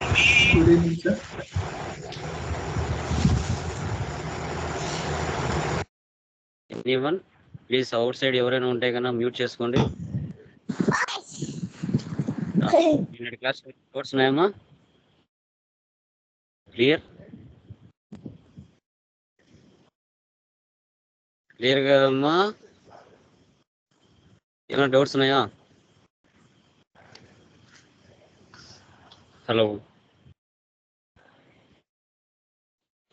Good evening sir anyone please outside ఎవరైనా ఉంటే కన్నా మ్యూట్ చేసుకోండి. క్లాస్ కోర్స్ ఉన్నాయమ్మా? క్లియర్ క్లియర్ కదమ్మా ఏమైనా డౌట్స్ ఉన్నాయా? హలో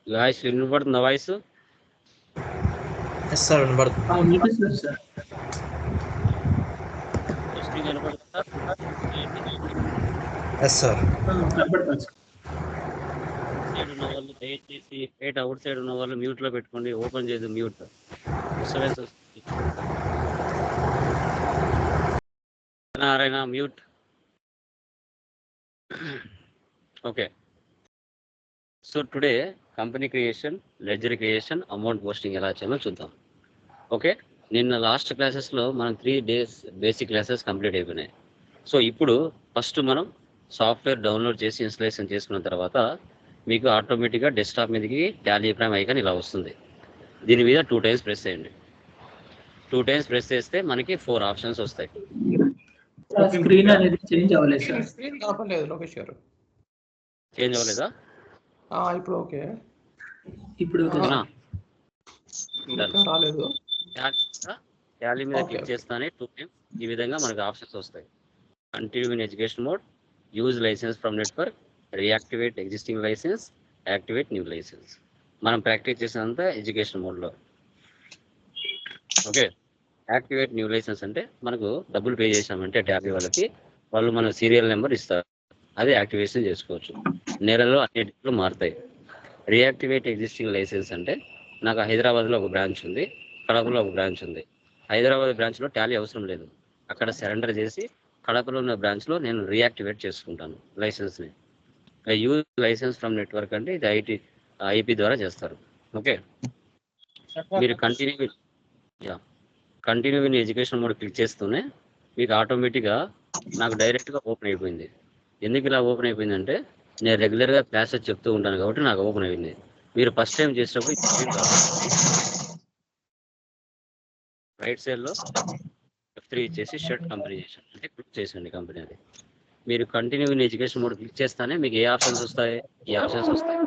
వాయిస్ వినపడుతుందా వాయిస్ సార్ వినపడుతుంది సైడ్ ఉన్న వాళ్ళు దయచేసి పేట అవుట్ సైడ్ ఉన్న వాళ్ళు మ్యూట్లో పెట్టుకోండి ఓపెన్ చేయదు మ్యూట్ డిస్టర్బెన్స్ వస్తుంది Narayana mute okay so today company creation ledger creation amount posting ఎలా చేయాలో చూద్దాం. ఓకే? నిన్న లాస్ట్ క్లాసెస్లో మనం three days basic classes complete అయిపోయినాయి. సో ఇప్పుడు ఫస్ట్ మనం సాఫ్ట్వేర్ డౌన్లోడ్ చేసి ఇన్స్టలేషన్ చేసుకున్న తర్వాత మీకు ఆటోమేటిక్గా డెస్క్టాప్ మీదకి టాలీ ప్రైమ్ ఐకాన్ ఇలా వస్తుంది. దీని మీద టూ టైమ్స్ ప్రెస్ చేయండి. టూ టైమ్స్ ప్రెస్ చేస్తే మనకి ఫోర్ ఆప్షన్స్ వస్తాయి. స్క్రీన్ అనేది చేంజ్ అవ్వలేదు చేంజ్ ఇప్పుడు ఓకే. ఇప్పుడు రాలేదు. టాలీ మీద క్లిక్. చేస్తానే టూ టైమ్స్ ఈ విధంగా మనకు ఆప్షన్స్ వస్తాయి. Continue in education mode use licence from network reactivate existing licence activate new licence మనం ప్రాక్టీస్ చేసినంత ఎడ్యుకేషన్ మోడ్లో ఓకే యాక్టివేట్ న్యూ లైసెన్స్ అంటే మనకు డబ్బులు పే చేసామంటే ట్యాబ్ వాళ్ళకి. వాళ్ళు మన సీరియల్ నెంబర్ ఇస్తారు. అది యాక్టివేషన్ చేసుకోవచ్చు. నెలలో అన్నిటిలో మారుతాయి. రీయాక్టివేట్ ఎగ్జిస్టింగ్ లైసెన్స్ అంటే నాకు హైదరాబాద్లో ఒక బ్రాంచ్ ఉంది కడపలో ఒక బ్రాంచ్ ఉంది. హైదరాబాద్ బ్రాంచ్లో టాలీ అవసరం లేదు. అక్కడ సరెండర్ చేసి కడపలో ఉన్న బ్రాంచ్లో నేను రీయాక్టివేట్ చేసుకుంటాను లైసెన్స్ని. యూజ్ లైసెన్స్ ఫ్రమ్ నెట్వర్క్ అంటే ఇది ఐటీ ఐపీ ద్వారా చేస్తారు. ఓకే? మీరు continue yeah. Continue in education mode click చేస్తూనే మీకు ఆటోమేటిక్గా నాకు డైరెక్ట్గా ఓపెన్ అయిపోయింది. ఎందుకు ఇలా ఓపెన్ అయిపోయిందంటే నేను రెగ్యులర్గా క్లాసెస్ చెప్తూ ఉంటాను కాబట్టి నాకు ఓపెన్ అయింది. మీరు ఫస్ట్ టైం చేసినప్పుడు రైట్ సైడ్లో ఎఫ్ త్రీ ఇచ్చేసి షర్ట్ కంపెనీ చేసాను అంటే క్లిక్ చేసండి కంపెనీ అది. మీరు continue in education mode click చేస్తానే మీకు ఏ ఆప్షన్స్ వస్తాయి? ఏ ఆప్షన్స్ వస్తాయి.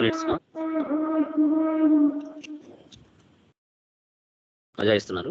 మినిట్స్ మజా ఇస్తున్నారు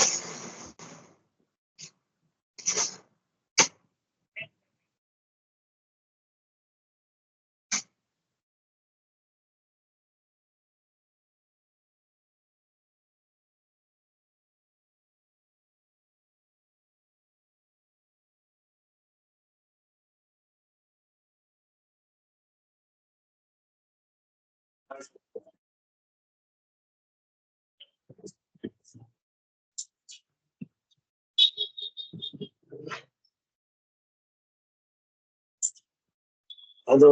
ಅದು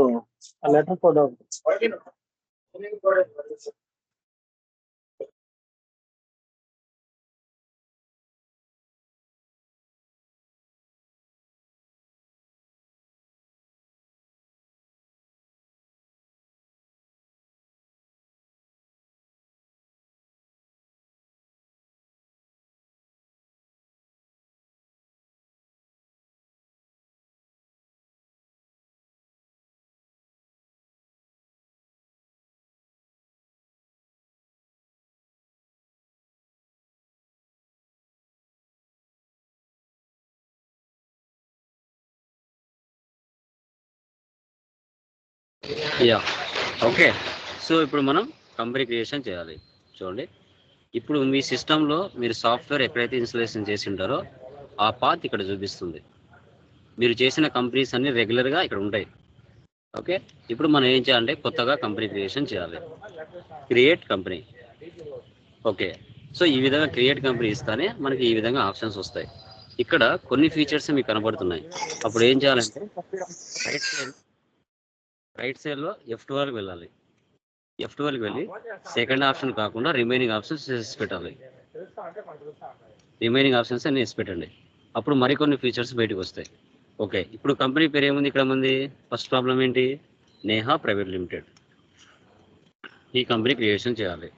ಲೆಟರ್ ಕೊಡೋ యా ఓకే సో ఇప్పుడు మనం కంపెనీ క్రియేషన్ చేయాలి. చూడండి. ఇప్పుడు మీ సిస్టంలో మీరు సాఫ్ట్వేర్ ఎక్కడైతే ఇన్స్టలేషన్ చేసి ఉంటారో ఆ పాత్ ఇక్కడ చూపిస్తుంది. మీరు చేసిన కంపెనీస్ అన్ని రెగ్యులర్గా ఇక్కడ ఉంటాయి. ఓకే ఇప్పుడు మనం ఏం చేయాలంటే కొత్తగా కంపెనీ క్రియేషన్ చేయాలి. క్రియేట్ కంపెనీ ఓకే సో ఈ విధంగా క్రియేట్ కంపెనీ ఇస్తానే మనకి ఈ విధంగా ఆప్షన్స్ వస్తాయి. ఇక్కడ కొన్ని ఫీచర్స్ మీకు కనబడుతున్నాయి. అప్పుడు ఏం చేయాలంటే రైట్ సైడ్ రైట్ సైడ్లో ఎఫ్ ట్వెల్వ్కి వెళ్ళాలి ఎఫ్ ట్వెల్వ్కి వెళ్ళి సెకండ్ ఆప్షన్ కాకుండా రిమైనింగ్ ఆప్షన్స్ వేసి పెట్టాలి. రిమైనింగ్ ఆప్షన్స్ అన్ని వేసి పెట్టండి. అప్పుడు మరికొన్ని ఫీచర్స్ బయటకు వస్తాయి. ఓకే ఇప్పుడు కంపెనీ పేరు ఏముంది ఇక్కడ ఉంది ఫస్ట్ ప్రాబ్లం ఏంటి? నేహా ప్రైవేట్ లిమిటెడ్ ఈ కంపెనీ క్రియేషన్ చేయాలి.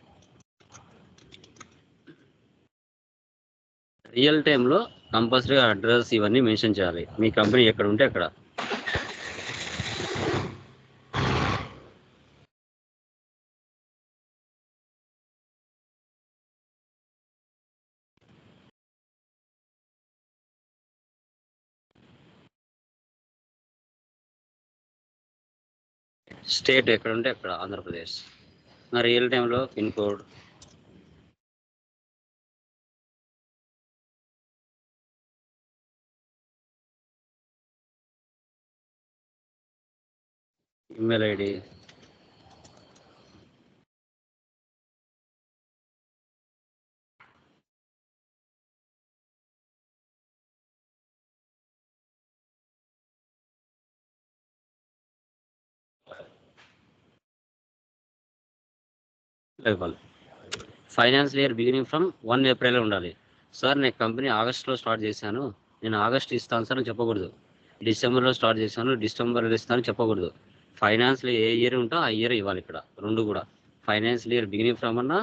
రియల్ టైంలో కంపల్సరీగా అడ్రస్ ఇవన్నీ మెన్షన్ చేయాలి. మీ కంపెనీ ఎక్కడ ఉంటే అక్కడ. స్టేట్ ఎక్కడ ఉంటే అక్కడ ఆంధ్రప్రదేశ్. నా రియల్ టైంలో పిన్ కోడ్. Email ID. ఇవ్వాలి finance year beginning from one April ఉండాలి. సార్ నేను కంపెనీ ఆగస్ట్లో స్టార్ట్ చేశాను. నేను ఆగస్ట్ ఇస్తాను సార్ అని చెప్పకూడదు. డిసెంబర్లో స్టార్ట్ చేశాను డిసెంబర్లో ఇస్తాను చెప్పకూడదు. ఫైనాన్స్లో ఏ ఇయర్ ఉంటో ఆ ఇయర్ ఇవ్వాలి ఇక్కడ రెండు కూడా. ఫైనాన్షియల్ ఇయర్ బిగినింగ్ ఫ్రమ్ అన్న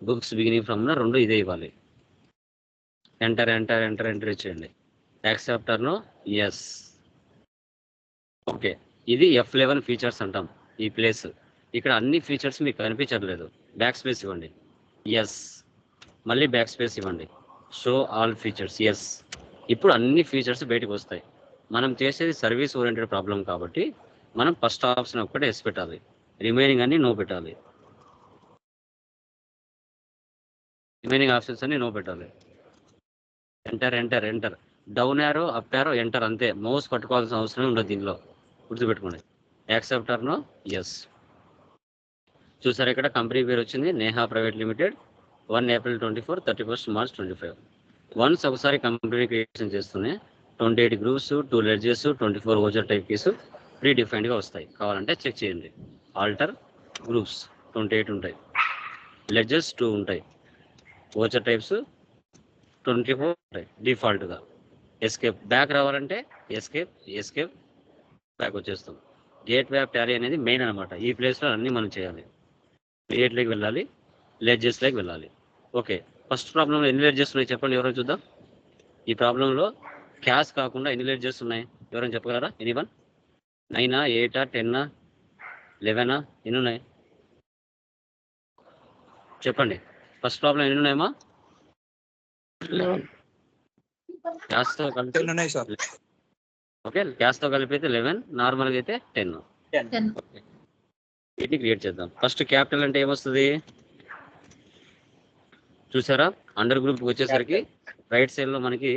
బుక్స్ బిగినింగ్ ఫ్రమ్ అన్న రెండు ఇదే ఇవ్వాలి. ఎంటర్ ఎంటర్ ఎంటర్ ఎంటర్ ఇచ్చేయండి. యాక్సెప్టర్ను ఎస్ ఓకే ఇది ఎఫ్ లెవెన్ ఫీచర్స్ అంటాం ఈ ప్లేస్ ఇక్కడ అన్ని ఫీచర్స్ మీకు కనిపించట్లేదు బ్యాక్ స్పేస్ ఇవ్వండి. ఎస్ మళ్ళీ బ్యాక్ స్పేస్ ఇవ్వండి. షో ఆల్ ఫీచర్స్ ఎస్ ఇప్పుడు అన్ని ఫీచర్స్ బయటకు వస్తాయి. మనం చేసేది సర్వీస్ ఓరియంటెడ్ ప్రాబ్లం కాబట్టి మనం ఫస్ట్ ఆప్షన్ ఒక్కటే ఎస్ పెట్టాలి. రిమైనింగ్ అన్ని నో పెట్టాలి. రిమైనింగ్ ఆప్షన్స్ అన్ని నో పెట్టాలి. Enter enter enter down arrow up arrow enter అంతే. మౌస్ పట్టుకోవాల్సిన అవసరం ఉండదు దీనిలో. గుర్తుపెట్టుకోండి. యాక్సెప్టర్నో ఎస్ చూసారు ఇక్కడ? కంపెనీ పేరు వచ్చింది Neha private limited. One April twenty four thirty first March twenty five. Once ఒకసారి కంపెనీ క్రియేషన్ చేస్తూనే twenty eight groups two ledgers twenty four voucher type case pre డిఫైన్డ్గా వస్తాయి. కావాలంటే చెక్ చేయండి. ఆల్టర్ గ్రూప్స్ ట్వంటీ ఎయిట్ ఉంటాయి. Ledgers two ఉంటాయి. Voucher types twenty four ఉంటాయి డిఫాల్ట్గా. ఎస్కేప్ బ్యాక్ రావాలంటే ఎస్కేప్ ఎస్కేప్ బ్యాక్ వచ్చేస్తాం. గేట్ వ్యాప్ ట్యాలీ అనేది మెయిన్ అనమాట ఈ ప్లేస్లో అన్నీ మనం చేయాలి. క్రియేట్లోకి వెళ్ళాలి లెడ్జెస్లోకి వెళ్ళాలి. ఓకే ఫస్ట్ ప్రాబ్లంలో ఎన్ని లెడ్జెస్ ఉన్నాయి చెప్పండి ఎవరో చూద్దాం. ఈ ప్రాబ్లంలో క్యాష్ కాకుండా ఎన్ని లెడ్జెస్ ఉన్నాయి ఎవరైనా చెప్పగలరా? ఎనీ వన్ నైనా ఎయిటా టెన్నా లెవెనా ఎన్ని ఉన్నాయి? చెప్పండి ఫస్ట్ ప్రాబ్లం ఎన్ని ఉన్నాయమ్మా? లెవెన్ క్యాష్తో కలిపి ఓకే క్యాష్తో కలిపి అయితే లెవెన్ నార్మల్గా అయితే టెన్ Ten. వీటిని క్రియేట్ చేద్దాం? ఫస్ట్ క్యాపిటల్ అంటే ఏమొస్తుంది? చూసారా? అండర్ గ్రూప్ వచ్చేసరికి రైట్ సైడ్లో మనకి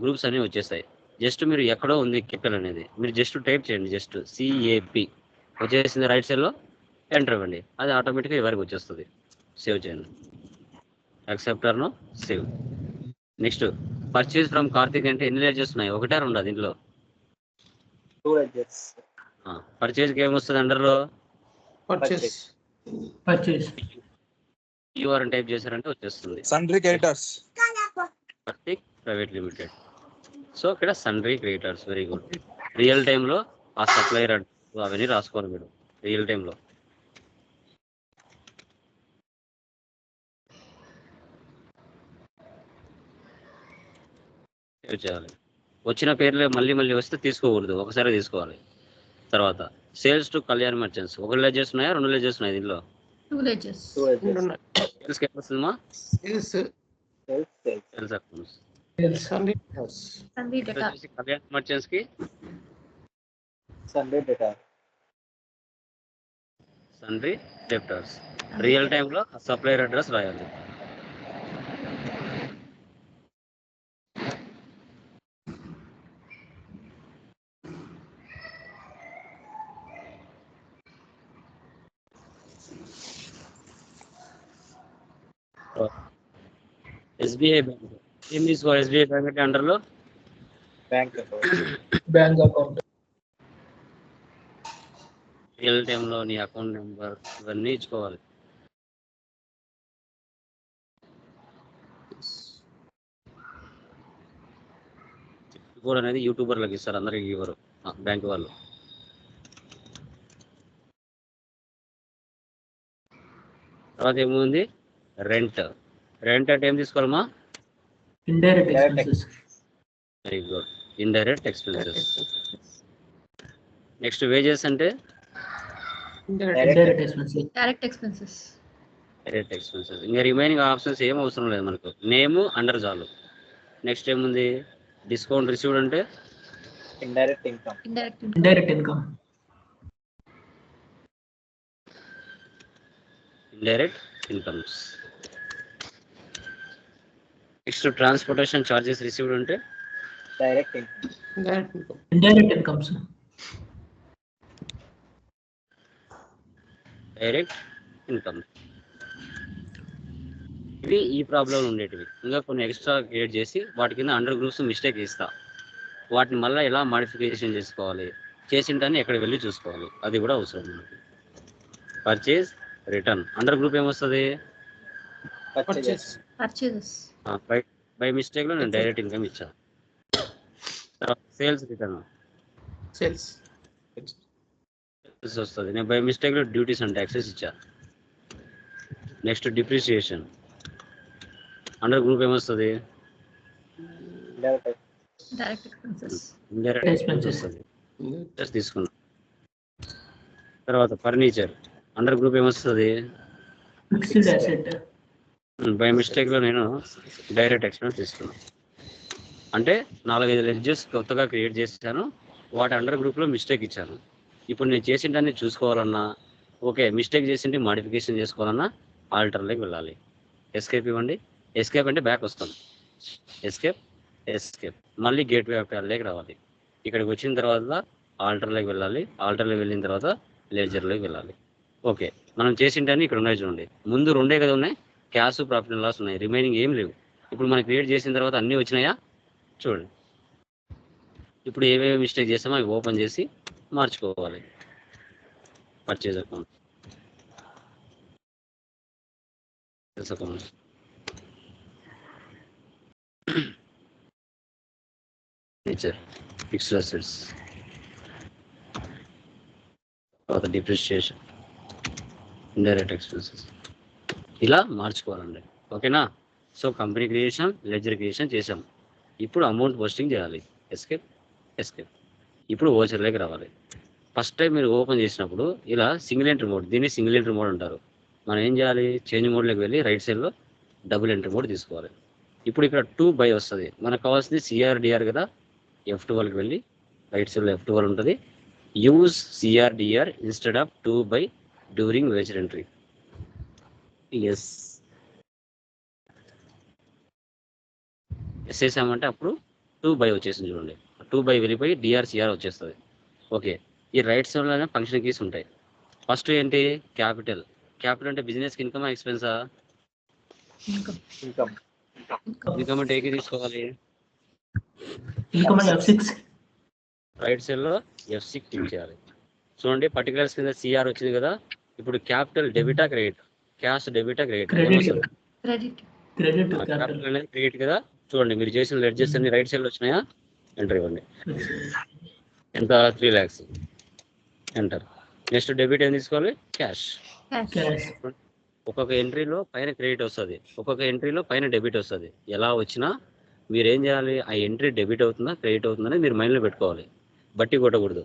గ్రూప్స్ అన్ని వచ్చేస్తాయి. జస్ట్ మీరు ఎక్కడో ఉంది క్యాపిటల్ అనేది. మీరు జస్ట్ టైప్ చేయండి. జస్ట్ సిఏపి వచ్చేసింది రైట్ సైడ్లో ఎంటర్ ఇవ్వండి అది ఆటోమేటిక్గా ఎవరికి వచ్చేస్తుంది? సేవ్ చేయండి. యాక్సెప్టర్ను save next purchase from Karthik అంటే ఎన్ని లెడ్జెస్ ఉన్నాయి? ఒకటే రెండు దీంట్లో? Two edges. పర్చేజ్కి ఏమొస్తుంది అండర్లో? పర్చేస్ పర్చేస్ టైప్ చేశారంటే వచ్చేస్తుంది. Sundry creditors Karthik private limited. So ఇక్కడ sundry creditors very good real టైంలో ఆ సప్లైయర్ అవన్నీ రాసుకోవాలి మీరు రియల్ టైంలో సేవ్ చేయాలి. వచ్చిన పేర్లే మళ్ళీ మళ్ళీ వస్తే తీసుకోకూడదు ఒకసారి తీసుకోవాలి. తర్వాత సేల్స్ టు కళ్యాణ్ మర్చెంట్స్. ఒక లెజెస్ ఉన్నాయా? రెండు లెజెస్ ఉన్నాయి దీనిలో కళ్యాణ్ మర్చెంట్స్కి. సన్రీ రియల్ టైంలో సప్లైర్ అడ్రస్ రాయాలి. SBI bank. ఏం తీసుకోవాలి ఎస్బీఐ బ్యాంక్ అంటే అండర్లో? Bank bank account. రియల్ టైంలో నీ అకౌంట్ నెంబర్ ఇవన్నీ ఇచ్చుకోవాలి. కూడా అనేది యూట్యూబర్లకు ఇస్తారు అందరికి ఇవ్వరు బ్యాంక్ వాళ్ళు. తర్వాత ఏముంది? రెంట్. రెంట్ అంటే ఏం తీసుకోవాలమ్మా? Indirect Direct expenses very good indirect expenses next wages అంటే? Indirect expenses direct expenses direct expenses ఇంకా రిమైనింగ్ ఆప్షన్స్ ఏం అవసరం లేదు మనకు. నేమ్ అండర్ చాలు నెక్స్ట్ ఏముంది? డిస్కౌంట్ రిసీవ్డ్ అంటే? Indirect income indirect indirect income indirect incomes next transportation charges received అంటే direct income direct income indirect incomes direct income ఇవి ఈ ప్రాబ్లం ఉండేటివి. ఇంకా కొన్ని ఎక్స్ట్రా క్రియేట్ చేసి వాటి కింద అండర్ గ్రూప్స్ మిస్టేక్ ఇస్తా వాటిని మళ్ళీ ఎలా మాడిఫికేషన్ చేసుకోవాలి? చేసింటాన్ని ఎక్కడ వెళ్ళి చూసుకోవాలి? అది కూడా అవసరం మనకి. పర్చేజ్ రిటర్న్ అండర్ గ్రూప్ ఏమొస్తుంది బై బై మిస్టేక్లో నేను డైరెక్ట్ ఇన్కమ్ ఇచ్చాను తర్వాత సేల్స్ రిటర్న్. సేల్స్ వస్తుంది. నేను బై మిస్టేక్లో డ్యూటీస్ అండ్ ట్యాక్సెస్ ఇచ్చా. Next depreciation. అండర్ గ్రూప్ ఏమొస్తుంది? Direct direct expenses indirect Expenses. వస్తుంది. జస్ట్ తీసుకున్నాం. తర్వాత ఫర్నిచర్. అండర్ గ్రూప్ ఏమొస్తుంది? ఫిక్స్డ్ అసెట్ బై మిస్టేక్లో నేను డైరెక్ట్ ఎక్స్పీరియన్స్ తీసుకున్నాను అంటే నాలుగైదు లెడ్జెస్ కొత్తగా క్రియేట్ చేశాను. వాటి అండర్ గ్రూప్లో మిస్టేక్ ఇచ్చాను. ఇప్పుడు నేను చేసిందాన్ని చూసుకోవాలన్నా ఓకే మిస్టేక్ చేసింటే మాడిఫికేషన్ చేసుకోవాలన్నా ఆల్టర్లోకి వెళ్ళాలి. ఎస్కేప్ ఇవ్వండి. ఎస్కేప్ అంటే బ్యాక్ వస్తాం ఎస్కేప్ ఎస్కేప్ మళ్ళీ గేట్ వే లేక రావాలి. ఇక్కడికి వచ్చిన తర్వాత ఆల్టర్లోకి వెళ్ళాలి. ఆల్టర్లోకి వెళ్ళిన తర్వాత లేజర్లోకి వెళ్ళాలి. ఓకే మనం చేసింటని ఇక్కడ ఉన్నాయి చూడండి. ముందు రెండే కదా ఉన్నాయి? క్యాష్ ప్రాఫిట్ అండ్ లాస్ ఉన్నాయి. రిమైనింగ్ ఏం లేవు. ఇప్పుడు మనం క్రియేట్ చేసిన తర్వాత అన్నీ వచ్చినాయా? చూడండి. ఇప్పుడు ఏమేమి మిస్టేక్ చేస్తామో అవి ఓపెన్ చేసి మార్చుకోవాలి. Purchase account account nature fixed assets తర్వాత డిప్రిషియేషన్ ఇండైరెక్ట్ ఎక్స్పెన్సెస్ ఇలా మార్చుకోవాలండి. ఓకేనా? So company creation ledger creation చేసాం ఇప్పుడు అమౌంట్ పోస్టింగ్ చేయాలి. ఎస్కేప్ ఎస్కేప్ ఇప్పుడు ఓచర్లోకి రావాలి. ఫస్ట్ టైం మీరు ఓపెన్ చేసినప్పుడు ఇలా సింగిల్ ఎంట్రీ మోడ్ దీన్ని సింగిల్ ఎంట్రీ మోడ్ అంటారు. మనం ఏం చేయాలి? చేంజ్ మోడ్లోకి వెళ్ళి రైట్ సైడ్లో డబుల్ ఎంట్రీ మోడ్ తీసుకోవాలి. ఇప్పుడు ఇక్కడ టూ బై వస్తుంది. మనకు కావాల్సింది సిఆర్డిఆర్ కదా? ఎఫ్ టువల్కి వెళ్ళి రైట్ సైడ్లో ఎఫ్ టువల్ ఉంటుంది. Use CR DR instead of to by during voucher entry yes. Yes వేసామంటే అప్పుడు టూ బై వచ్చేసింది చూడండి. టూ బై వెళ్ళిపోయి డిఆర్సిఆర్ వచ్చేస్తుంది. ఓకే. ఈ రైట్ సైడ్లోనే ఫంక్షన్ కీస్ ఉంటాయి. ఫస్ట్ ఏంటి? క్యాపిటల్ క్యాపిటల్ అంటే బిజినెస్కి ఇన్కమ్ ఎక్స్పెన్సా ఇన్కమ్ ఇన్కమ్ ఇన్కమ్ అంటే ఏకి తీసుకోవాలి? ఇన్కమ్ ఎఫ్ సిక్స్ రైట్ సైడ్లో ఎఫ్ సిక్ క్లిక్ చేయాలి చూడండి పర్టికులర్స్ కింద సిఆర్ వచ్చింది కదా. ఇప్పుడు క్యాపిటల్ డెబిటా credit cash డెబిటా credit. Credit. Credit. Credit. Capital capital అనేది క్రెడిట్ కదా. చూడండి మీరు చేసిన లెడ్జెస్ అన్ని రైట్ సైడ్లో వచ్చినాయా? ఎంటర్ ఇవ్వండి. ఎంత? Three lakhs enter next debit ఏం తీసుకోవాలి? క్యాష్ ఒక్కొక్క ఎంట్రీలో పైన క్రెడిట్ వస్తుంది. ఒక్కొక్క ఎంట్రీలో పైన డెబిట్ వస్తుంది. ఎలా వచ్చినా మీరు ఏం చేయాలి? ఆ ఎంట్రీ డెబిట్ అవుతుందా క్రెడిట్ అవుతుందని మీరు మైండ్లో పెట్టుకోవాలి. బట్టి కొట్టకూడదు.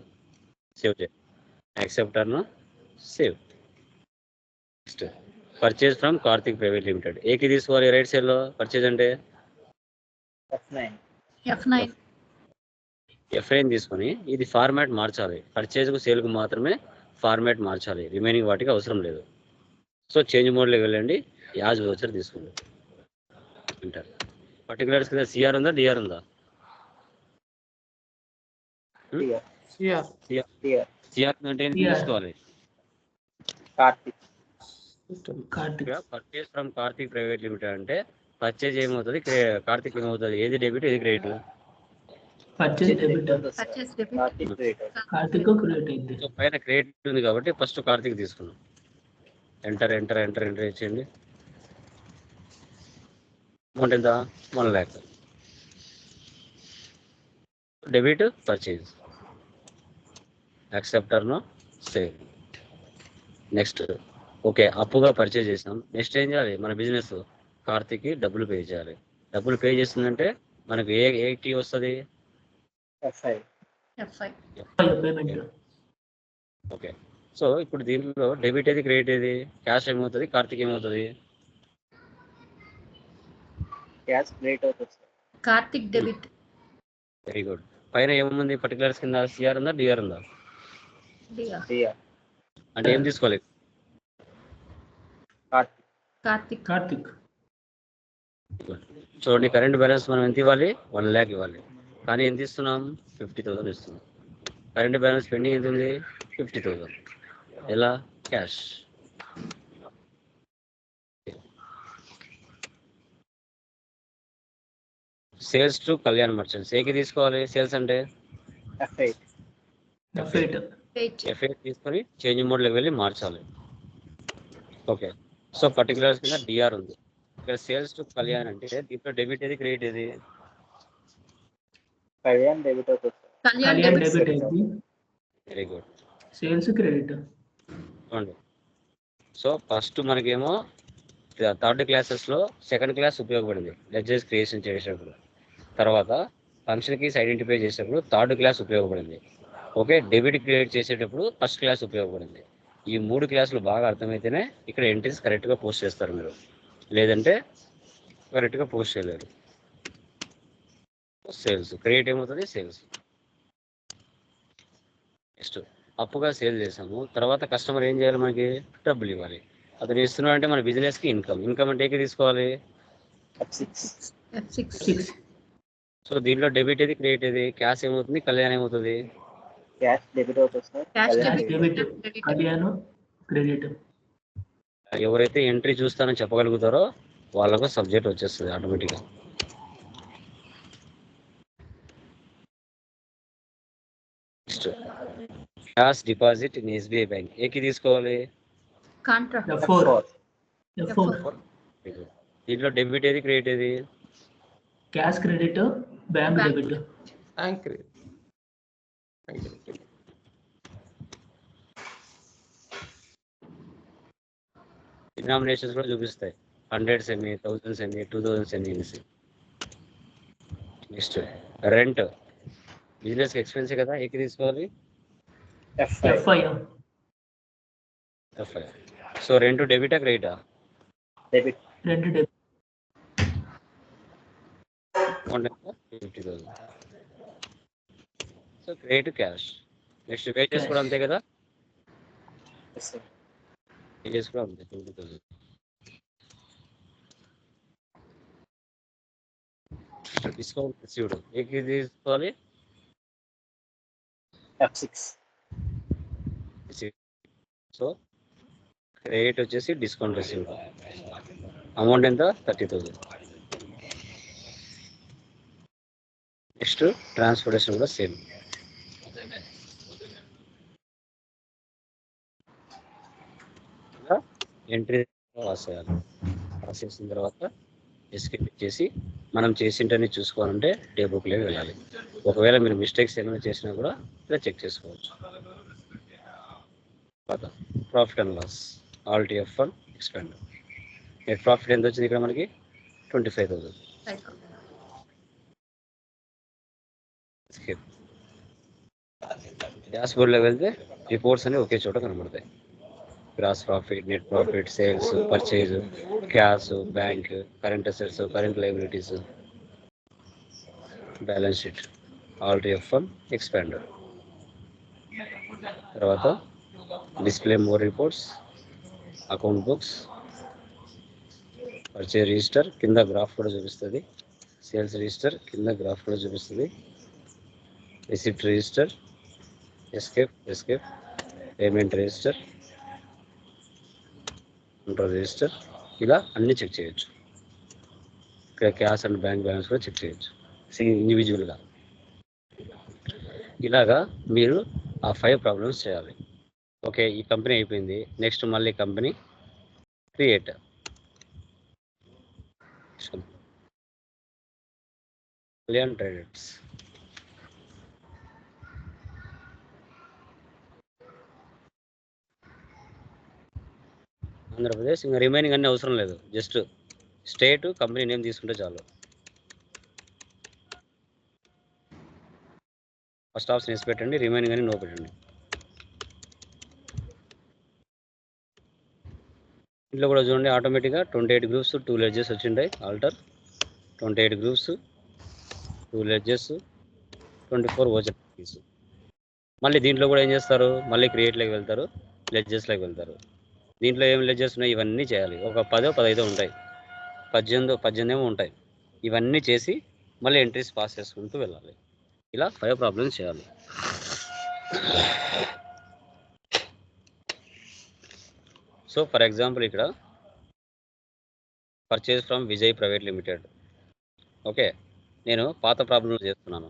సేవ్ చేయాలి యాక్సెప్టర్ను save next purchase from Kartik private limited. ఏకి తీసుకోవాలి? రైట్ సైడ్లో పర్చేజ్ అంటే? F nine F nine F nine తీసుకొని ఇది ఫార్మాట్ మార్చాలి. పర్చేజ్కు సేల్కు మాత్రమే ఫార్మాట్ మార్చాలి. రిమైనింగ్ వాటికి అవసరం లేదు. సో చేంజ్ మోడ్లోకి వెళ్ళండి. యాజ్ వచ్చర్ తీసుకోండి. అంటారు. పర్టికులర్స్ కింద సిఆర్ ఉందా? డిఆర్ ఉందా. సిఆర్. సిఆర్ అంటే. తీసుకోవాలి. Kartik. Purchase from Kartik private limited అంటే పర్చేజ్ ఏమవుతుంది? క్రే- కార్తిక్ ఏమవుతుంది? ఏది డెబిట్ ఏది క్రెడిట్ పైన క్రెడిట్ ఉంది కాబట్టి ఫస్ట్ కార్తిక్ తీసుకున్నాం. ఎంటర్ ఎంటర్ ఎంటర్ ఎంటర్ ఇచ్చేయండి అమౌంట్ ఎంత? వన్ ల్యాక్ డెబిట్ పర్చేజ్ యాక్సెప్టర్ను సేవ్ నెక్స్ట్ ఓకే అప్పుగా పర్చేజ్ చేసాం నెక్స్ట్ ఏం చేయాలి? మన బిజినెస్ కార్తిక్కి డబ్బులు పే చేయాలి. డబ్బులు పే చేస్తుందంటే మనకు ఏ ఏ టీ వస్తుంది? ఓకే. సో ఇప్పుడు దీంట్లో డెబిట్ ఏది క్రెడిట్ ఏది? క్యాష్ ఏమవుతుంది? కార్తిక్ ఏమవుతుంది? Cash credit అవుతుంది. కార్తిక్ డెబిట్. వెరీ గుడ్ పైన ఏముంది? పర్టికులర్స్ కింద సిఆర్ ఉందా? డిఆర్ ఉందా. అంటే ఏం తీసుకోవాలి? Karthik. కార్తిక్. కార్తిక్. చూడండి కరెంట్ బ్యాలెన్స్ మనం ఎంత ఇవ్వాలి? వన్ ల్యాక్ ఇవ్వాలి. కానీ ఎంత ఇస్తున్నాం? ఫిఫ్టీ థౌసండ్ ఇస్తున్నాం. కరెంట్ బ్యాలెన్స్ పెండింగ్ ఎంత ఉంది? Fifty thousand. ఎలా? Cash. Sales to Kalyan merchants ఏకి తీసుకోవాలి? సేల్స్ అంటే? F8. ఎఫ్ ఎయిట్ ఎయిట్ ఎఫ్ఐ తీసుకొని చేంజ్ మోడ్లోకి వెళ్ళి మార్చాలి. ఓకే. సో పర్టికులర్స్ కింద డిఆర్ ఉంది. ఇక్కడ సేల్స్ టు కళ్యాణ్ అంటే దీంట్లో డెబిట్ ఏది క్రెడిట్ ఏది? కళ్యాణ్ డెబిట్ అవుతుంది వెరీ గుడ్ సేల్స్ క్రెడిట్ చూడండి సో ఫస్ట్ మనకేమో థర్డ్ క్లాసెస్లో సెకండ్ క్లాస్ ఉపయోగపడింది. లెజర్స్ క్రియేషన్ చేసేటప్పుడు. తర్వాత ఫంక్షన్ కీస్ ఐడెంటిఫై చేసేటప్పుడు థర్డ్ క్లాస్ ఉపయోగపడింది. ఓకే డెబిట్ క్రియేట్ చేసేటప్పుడు ఫస్ట్ క్లాస్ ఉపయోగపడింది. ఈ మూడు క్లాసులు బాగా అర్థమైతేనే ఇక్కడ ఎంట్రీస్ కరెక్ట్గా పోస్ట్ చేస్తారు మీరు. లేదంటే కరెక్ట్గా పోస్ట్ చేయలేరు. సేల్స్ క్రియేట్ ఏమవుతుంది? సేల్స్. నెక్స్ట్ అప్పుగా సేల్ చేసాము. తర్వాత కస్టమర్ ఏం చేయాలి మనకి? డబ్బులు ఇవ్వాలి. అతను ఇస్తున్నాడు అంటే మన బిజినెస్కి ఇన్కమ్. ఇన్కమ్ అంటే ఏకి తీసుకోవాలి? F6. F six six so దీంట్లో డెబిట్ ఏది క్రెడిట్ ఏది? క్యాష్ ఏమవుతుంది? కళ్యాణ్ ఏమవుతుంది? అవుతుంది సార్. క్యాష్ డెబిట్ క్రెడిట్ ఎవరైతే ఎంట్రీ చూస్తానని చెప్పగలుగుతారో వాళ్ళకు సబ్జెక్ట్ వచ్చేస్తుంది ఆటోమేటిక్గా. Next cash deposit in SBI bank ఏకి తీసుకోవాలి? Contra F four F4. F four దీంట్లో డెబిట్ ఏది క్రెడిట్ ఏది? Cash credit bank Bank. Debit bank credit denominations కూడా చూపిస్తాయి. Hundred semi thousand semi two thousand semi అనేసి నెక్స్ట్ రెంట్ బిజినెస్ ఎక్స్పెన్సే కదా? ఏకి తీసుకోవాలి? F5. ఎఫ్ఐ ఎఫ్ఐ సో రెంట్ డెబిటా క్రెడిటా Debit. రెండు debit fifty thousand so credit cash. Next wages కూడా అంతే కదా. వేజెస్ కూడా అంతే. Twenty thousand. డిస్కౌంట్ రిసీవ్డ్ ఏకి తీసుకోవాలి? F6. సో రేట్ వచ్చేసి డిస్కౌంట్ రిసీవ్డ్ అమౌంట్ ఎంత? Thirty thousand. నెక్స్ట్ ట్రాన్స్పోర్టేషన్ కూడా సేమ్. ఎంట్రీ రాసేయాలి. రాసేసిన తర్వాత ఎస్కేప్ చేసి మనం చేసింటని చూసుకోవాలంటే డే బుక్లో వెళ్ళాలి. ఒకవేళ మీరు మిస్టేక్స్ ఏమైనా చేసినా కూడా ఇలా చెక్ చేసుకోవచ్చు. Profit and loss alt F one expand. Net profit ఎంత వచ్చింది ఇక్కడ మనకి? Twenty five thousand. డాష్ బోర్డ్లో వెళ్తే రిపోర్ట్స్ అన్ని ఒకే చోట కనబడతాయి. Gross profit net profit sales purchase cash bank current assets current liabilities balance sheet alt F one expander తర్వాత display more reports account books purchase register కింద గ్రాఫ్ కూడా చూపిస్తుంది. సేల్స్ రిజిస్టర్ కింద గ్రాఫ్ కూడా చూపిస్తుంది. Receipt register escape escape payment register control register ఇలా అన్నీ check చేయొచ్చు. ఇక్కడ క్యాష్ అండ్ బ్యాంక్ బ్యాలెన్స్ కూడా చెక్ చేయొచ్చు. ఇండివిజువల్గా ఇలాగా మీరు ఆ ఫైవ్ ప్రాబ్లమ్స్ చేయాలి. ఓకే ఈ కంపెనీ అయిపోయింది. నెక్స్ట్ మళ్ళీ company create Kalyan traders Andhra Pradesh ఇంకా రిమైనింగ్ అన్ని అవసరం లేదు. జస్ట్ స్టేట్ కంపెనీ నేమ్ తీసుకుంటే చాలు. ఫస్ట్ ఆప్షన్ వేసి పెట్టండి రిమైనింగ్ అని నో పెట్టండి. ఇంట్లో కూడా చూడండి ఆటోమేటిక్గా twenty eight groups to ledgers వచ్చింటాయి alter twenty eight groups to ledgers twenty four voucher మళ్ళీ దీంట్లో కూడా ఏం చేస్తారు? మళ్ళీ క్రియేట్లోకి వెళ్తారు లెడ్జెస్లోకి వెళ్తారు. దీంట్లో ఏం లెజర్స్ ఉన్నాయి? ఇవన్నీ చేయాలి. ఒక పదో పదైదో ఉంటాయి. పద్దెనిమిదో పద్దెనిమిది ఏమో ఉంటాయి. ఇవన్నీ చేసి మళ్ళీ ఎంట్రీస్ పాస్ చేసుకుంటూ వెళ్ళాలి. ఇలా ఫైవ్ ప్రాబ్లమ్స్ చేయాలి. సో ఫర్ ఎగ్జాంపుల్ ఇక్కడ purchase from Vijay private limited. Okay? నేను పాత ప్రాబ్లమ్స్ చేస్తున్నాను.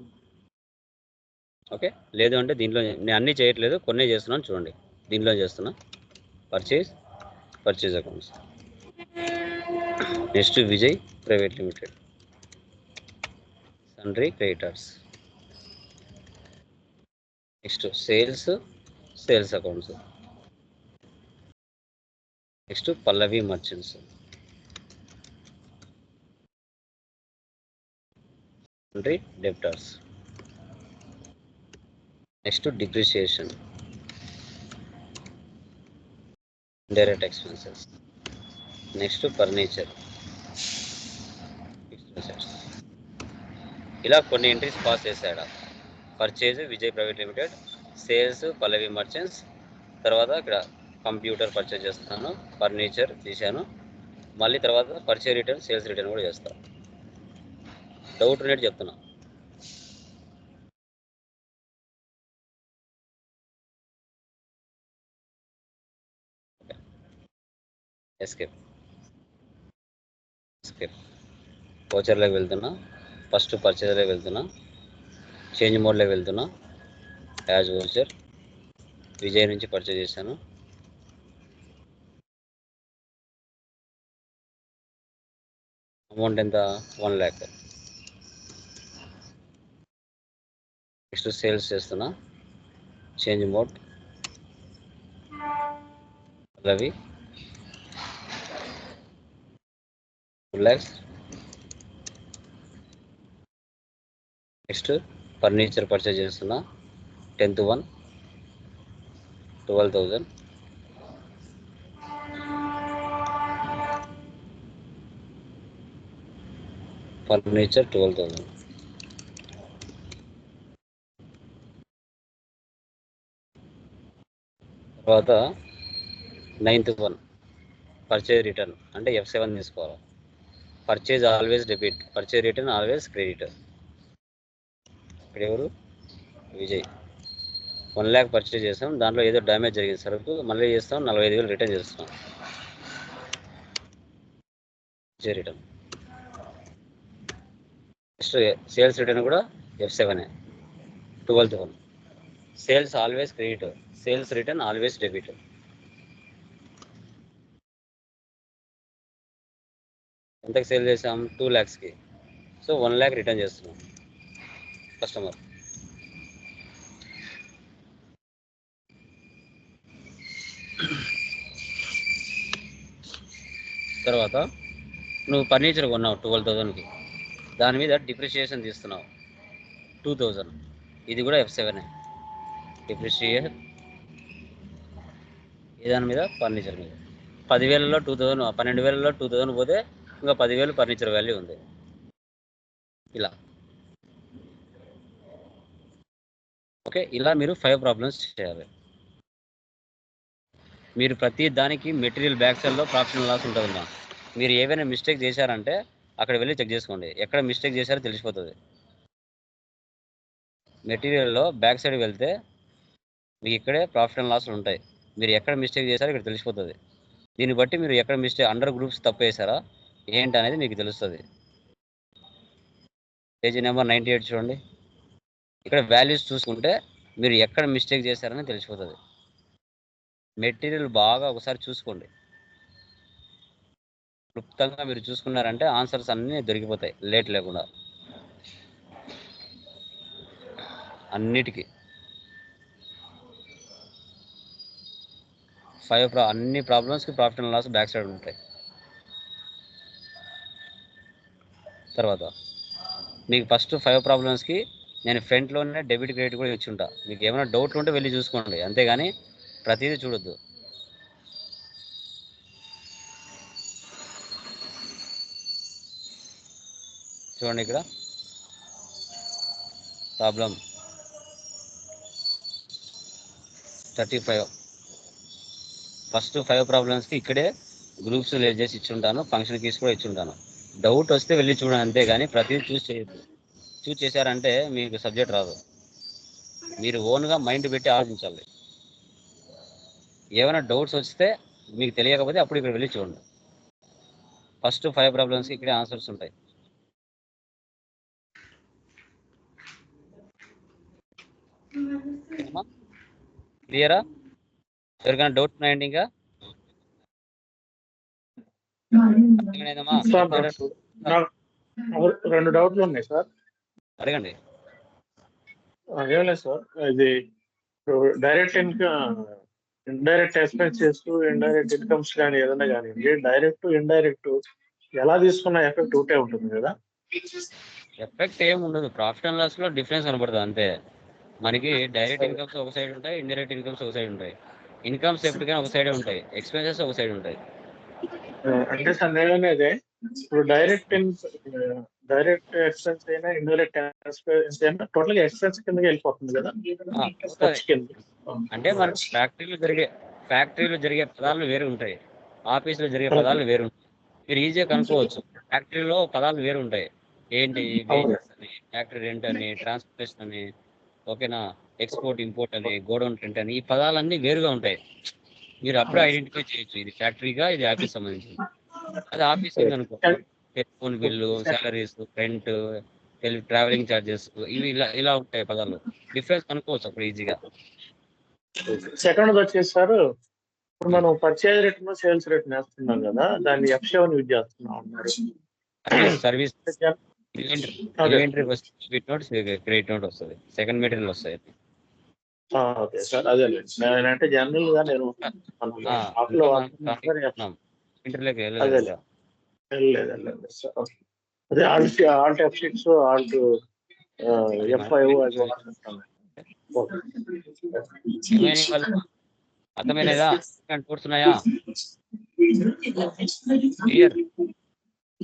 ఓకే? లేదు అంటే దీంట్లో నేను అన్నీ చేయట్లేదు. కొన్ని చేస్తున్నాను. చూడండి. దీంట్లో చేస్తున్నా. Purchase purchase accounts next Vijay private limited sundry creditors next sales sales accounts next Pallavi merchants sundry debtors next depreciation direct expenses next furniture ఇలా కొన్ని ఎంట్రీస్ పాస్ చేశాడు. Purchase Vijay private limited sales Pallavi merchants తర్వాత ఇక్కడ computer purchase చేస్తున్నాను furniture తీశాను మళ్ళీ తర్వాత purchase return sales return కూడా చేస్తాను. డౌట్ ఉన్నట్టు చెప్తున్నాను ఎస్కేప్ ఎస్కేప్ వోచర్లోకి వెళ్తున్నా. ఫస్ట్ పర్చేజర్లోకి వెళ్తున్నా. చేంజ్ మోడ్లోకి వెళ్తున్నా. యాజ్ వోచర్ విజయ్ నుంచి పర్చేజ్ చేశాను. అమౌంట్ ఎంత? వన్ ల్యాక్ నెక్స్ట్ సేల్స్ చేస్తున్నా. Change mode Ravi coolers. Lakhs next furniture purchase చేస్తున్నా. Tenth one. Twelve thousand furniture twelve thousand తర్వాత నైన్త్ వన్. Purchase return. అంటే ఎఫ్ సెవెన్ తీసుకోవాలి? Purchase always debit purchase return always credit ఇక్కడ ఎవరు Vijay. One lakh purchase చేస్తాం దాంట్లో ఏదో డ్యామేజ్ జరిగింది సరుకు మళ్ళీ చేస్తాం. నలభై ఐదు వేలు రిటర్న్ చేస్తాం రిటర్న్ నెక్స్ట్ సేల్స్ రిటర్న్ కూడా F seven twelfth one sales always credit sales return always debit ఎంతకు సేల్ చేసాం టూ ల్యాక్స్కి సో వన్ ల్యాక్ రిటర్న్ చేస్తున్నాం. కస్టమర్. తర్వాత నువ్వు ఫర్నిచర్ కొన్నావు ట్వెల్వ్ థౌజండ్కి దాని మీద డిప్రిషియేషన్ తీస్తున్నావు. టూ థౌజండ్ ఇది కూడా ఎఫ్ సెవెన్. డిప్రిషియేషన్. ఏ దాని మీద ఫర్నిచర్ మీద. పదివేలలో టూ థౌజండ్ పన్నెండు వేలలో టూ థౌజండ్ పోతే ఇంకా పదివేలు ఫర్నిచర్ వాల్యూ ఉంది. ఇలా. ఓకే ఇలా మీరు ఫైవ్ ప్రాబ్లమ్స్ చేయాలి. మీరు ప్రతి దానికి మెటీరియల్ బ్యాక్ సైడ్లో ప్రాఫిట్ లాస్ ఉంటుందమ్మా మీరు ఏవైనా మిస్టేక్ చేశారంటే అక్కడ వెళ్ళి చెక్ చేసుకోండి. ఎక్కడ మిస్టేక్ చేశారో తెలిసిపోతుంది. మెటీరియల్లో బ్యాక్ సైడ్ వెళ్తే మీకు ఇక్కడే ప్రాఫిట్ అండ్ లాస్లు ఉంటాయి. మీరు ఎక్కడ మిస్టేక్ చేశారో ఇక్కడ తెలిసిపోతుంది. దీన్ని బట్టి మీరు ఎక్కడ మిస్టేక్ అండర్ గ్రూప్స్ తప్పు వేశారా ఏంటి అనేది మీకు తెలుస్తుంది. పేజీ నెంబర్ నైంటీ ఎయిట్ చూడండి. ఇక్కడ వాల్యూస్ చూసుకుంటే మీరు ఎక్కడ మిస్టేక్ చేశారని తెలిసిపోతుంది. మెటీరియల్ బాగా ఒకసారి చూసుకోండి. క్లుప్తంగా మీరు చూసుకున్నారంటే ఆన్సర్స్ అన్నీ దొరికిపోతాయి లేట్ లేకుండా. అన్నిటికీ. ఫైవ్ ప్రా అన్ని ప్రాబ్లమ్స్కి profit and loss back side ఉంటాయి. తర్వాత. మీకు ఫస్ట్ ఫైవ్ ప్రాబ్లమ్స్కి నేను ఫ్రంట్లోనే డెబిట్ క్రెడిట్ కూడా ఇచ్చి ఉంటా మీకు ఏమైనా డౌట్లు ఉంటే వెళ్ళి చూసుకోండి. అంతేగాని ప్రతిదీ చూడొద్దు. చూడండి ఇక్కడ. Problem thirty five first five ప్రాబ్లమ్స్కి ఇక్కడే గ్రూప్స్ లేట్ చేసి ఇచ్చి ఉంటాను ఫంక్షన్ కీస్ కూడా ఇచ్చి ఉంటాను డౌట్ వస్తే వెళ్ళి చూడండి అంతే కానీ ప్రతిదీ చూస్ చేయొద్దు చూస్ చేశారంటే మీకు సబ్జెక్ట్ రాదు. మీరు ఓన్గా మైండ్ పెట్టి ఆలోచించాలి. ఏమైనా డౌట్స్ వస్తే మీకు తెలియకపోతే అప్పుడు ఇక్కడ వెళ్ళి చూడండి. ఫస్ట్ ఫైవ్ ప్రాబ్లమ్స్కి ఇక్కడే ఆన్సర్స్ ఉంటాయి. క్లియరా ఎవరికైనా డౌట్ ఉన్నాయండి ఇంకా రెండు డౌట్లు ఉన్నాయి సార్. అడగండి. ఏం లేదు సార్. ఇది direct income indirect expenses indirect incomes కానీ ఏదైనా కానీ డైరెక్ట్ ఇండైరెక్ట్ ఎలా తీసుకున్న ఎఫెక్ట్ ఒకటే ఉంటుంది కదా. ఎఫెక్ట్ ఏం ఉండదు. ప్రాఫిట్ అండ్ లాస్లో డిఫరెన్స్ కనబడుతుంది అంతే. మనకి డైరెక్ట్ ఇన్కమ్స్ ఒక సైడ్ ఉంటాయి ఇండైరెక్ట్ ఇన్కమ్స్ ఒక సైడ్ ఉంటాయి. ఇన్కమ్స్ ఎప్పటికైనా ఒక సైడే ఉంటాయి. ఎక్స్పెన్సెస్ ఒక సైడ్ ఉంటాయి. అంటే నేను అనేది ఇప్పుడు డైరెక్ట్ డైరెక్ట్ ఎక్స్పెన్స్ అయినా ఇండైరెక్ట్ ఎక్స్పెన్స్ అయినా టోటల్ ఎక్స్పెన్స్ కిందకి వెళ్ళిపోతుంది కదా? అంటే మన ఫ్యాక్టరీలో జరిగే ఫ్యాక్టరీలో జరిగే పదాలు వేరు ఉంటాయి. ఆఫీసులో జరిగే పదాలు వేరు ఉంటాయి. మీరు ఈజీగా కనుక్కోవచ్చు. ఫ్యాక్టరీలో పదాలు వేరు ఉంటాయి. ఏంటి? అని ఫ్యాక్టరీ రెంట్ అని ట్రాన్స్పోర్టేషన్ అని ఓకేనా? ఎక్స్పోర్ట్ ఇంపోర్ట్ అని గోడౌన్ రెంట్ అని ఈ పదాలన్నీ వేరుగా ఉంటాయి. మీరు అప్పుడే ఐడెంటిఫై చేయొచ్చు. ఇది ఫ్యాక్టరీగా ఇది ఆఫీస్ సంబంధించింది అది ఆఫీస్ అనుకో telephone bill salaries rent travelling charges ఇవి ఇలా ఇలా ఉంటాయి పదాలు. డిఫరెన్స్ కనుక్కోవచ్చు అప్పుడు ఈజీగా సెకండ్ వచ్చేసి సార్ ఇప్పుడు మనం పర్చేజ్ రేట్ సేల్స్ రేట్ వేస్తున్నాం కదా దాన్ని ఎఫ్ సెవెన్ యూజ్ చేస్తున్నాం అన్నారు. సర్వీస్ వస్తుంది క్రెడిట్ నోట్ వస్తుంది. సెకండ్ మెటీరియల్ వస్తాయి ఆ, ఓకే. సార్ అదే నేనంటే జనరల్గా నేను ఆ, షాప్లో ఇంటర్లోకి అదే. వెళ్ళలేదు వెళ్ళలేదు వెళ్ళలేదు సార్ ఓకే. అదే alt alt F six alt F అర్థమైనదా కూర్చున్నాయా క్లియర్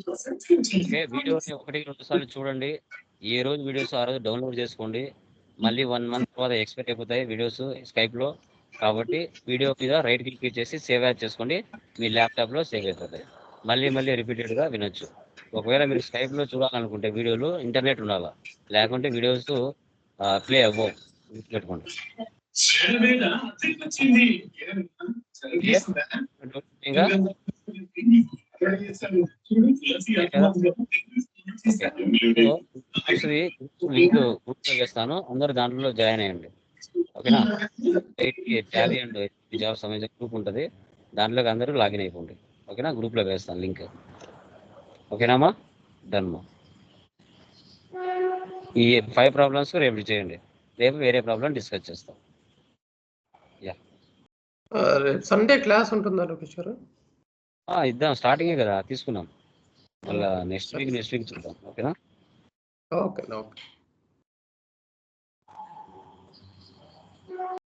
ఓకే వీడియోని ఒకటి రెండు సార్లు చూడండి. ఏ రోజు వీడియోస్ ఆ రోజు డౌన్లోడ్ చేసుకోండి. మళ్ళీ వన్ మంత్ తర్వాత ఎక్స్పైర్ అయిపోతాయి వీడియోస్ స్కైప్లో కాబట్టి వీడియో మీద రైట్ క్లిక్ చేసి సేవ్ యాడ్ చేసుకోండి మీ ల్యాప్టాప్లో సేవ్ అయిపోతాయి మళ్ళీ మళ్ళీ రిపీటెడ్గా వినొచ్చు ఒకవేళ మీరు స్కైప్లో చూడాలనుకుంటే వీడియోలు ఇంటర్నెట్ ఉండాలి లేకుంటే వీడియోస్ ప్లే అవ్వవు గుర్తుపెట్టుకోండి ఇంకా లింక్ గ్రూప్లో వేస్తాను అందరు దాంట్లో జాయిన్ అయ్యండి. ఓకేనా? అండ్ జాబ్ సంబంధించిన గ్రూప్ ఉంటుంది. దాంట్లోకి అందరూ లాగిన్ అయిపోండి. ఓకేనా? గ్రూప్లో వేస్తాను లింక్. ఓకేనామా డన్మా ఈ ఫైవ్ ప్రాబ్లమ్స్ రేపు చేయండి. రేపు వేరే ప్రాబ్లం డిస్కస్ చేస్తాం. సండే క్లాస్ ఉంటుందా లోకేష్ గారు ఆ, ఇద్దాం. స్టార్టింగే కదా తీసుకున్నాం మళ్ళా నెక్స్ట్ వీక్ నెక్స్ట్ వీక్ చూద్దాం. ఓకేనా? ఓకే. ఓకే.